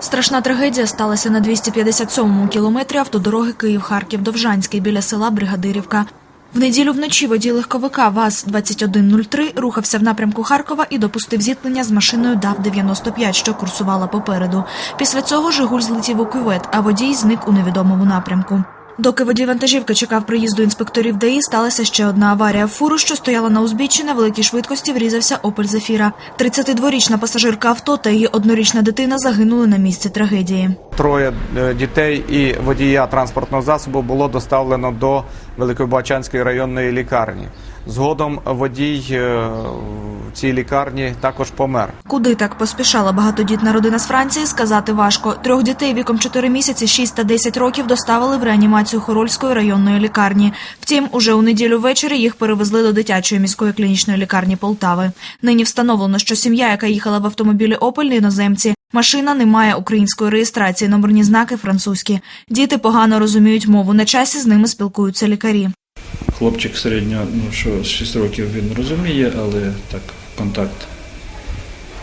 Страшна трагедія сталася на 257-му кілометрі автодороги Київ-Харків-Довжанський біля села Бригадирівка. В неділю вночі водій легковика ВАЗ-2103 рухався в напрямку Харкова і допустив зіткнення з машиною ДАВ-95, що курсувала попереду. Після цього «Жигуль» злетів у кювет, а водій зник у невідомому напрямку. Доки водій вантажівки чекав приїзду інспекторів ДАІ, сталася ще одна аварія. Фуру, що стояла на узбіччі, на великій швидкості врізався «Опель Зефіра». 32-річна пасажирка авто та її однорічна дитина загинули на місці трагедії. Троє е, дітей і водія транспортного засобу було доставлено до Великобачанської районної лікарні. Згодом водій е, в цій лікарні також помер. Куди так поспішала багатодітна родина з Франції, сказати важко. Трьох дітей віком 4 місяці, 6 та 10 років доставили в реанімацію Хорольської районної лікарні. Втім, уже у неділю ввечері їх перевезли до дитячої міської клінічної лікарні Полтави. Нині встановлено, що сім'я, яка їхала в автомобілі Опель, іноземці. Машина не має української реєстрації, номерні знаки французькі. Діти погано розуміють мову. На часі з ними спілкуються лікарі. Хлопчик середньо, ну що з 6 років він розуміє, але так контакт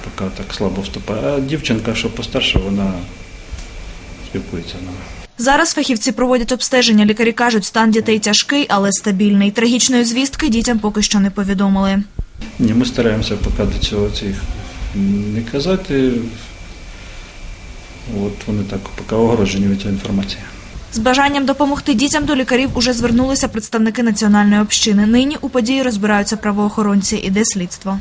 поки так слабо вступає. А дівчинка, що постарша, вона спілкується з нами. Зараз фахівці проводять обстеження. Лікарі кажуть, стан дітей тяжкий, але стабільний. Трагічної звістки дітям поки що не повідомили. Ні, ми стараємося поки до цього цих не казати. От вони так поки огороджені від цієї інформації. З бажанням допомогти дітям до лікарів уже звернулися представники національної общини. Нині у події розбираються правоохоронці. Іде слідство.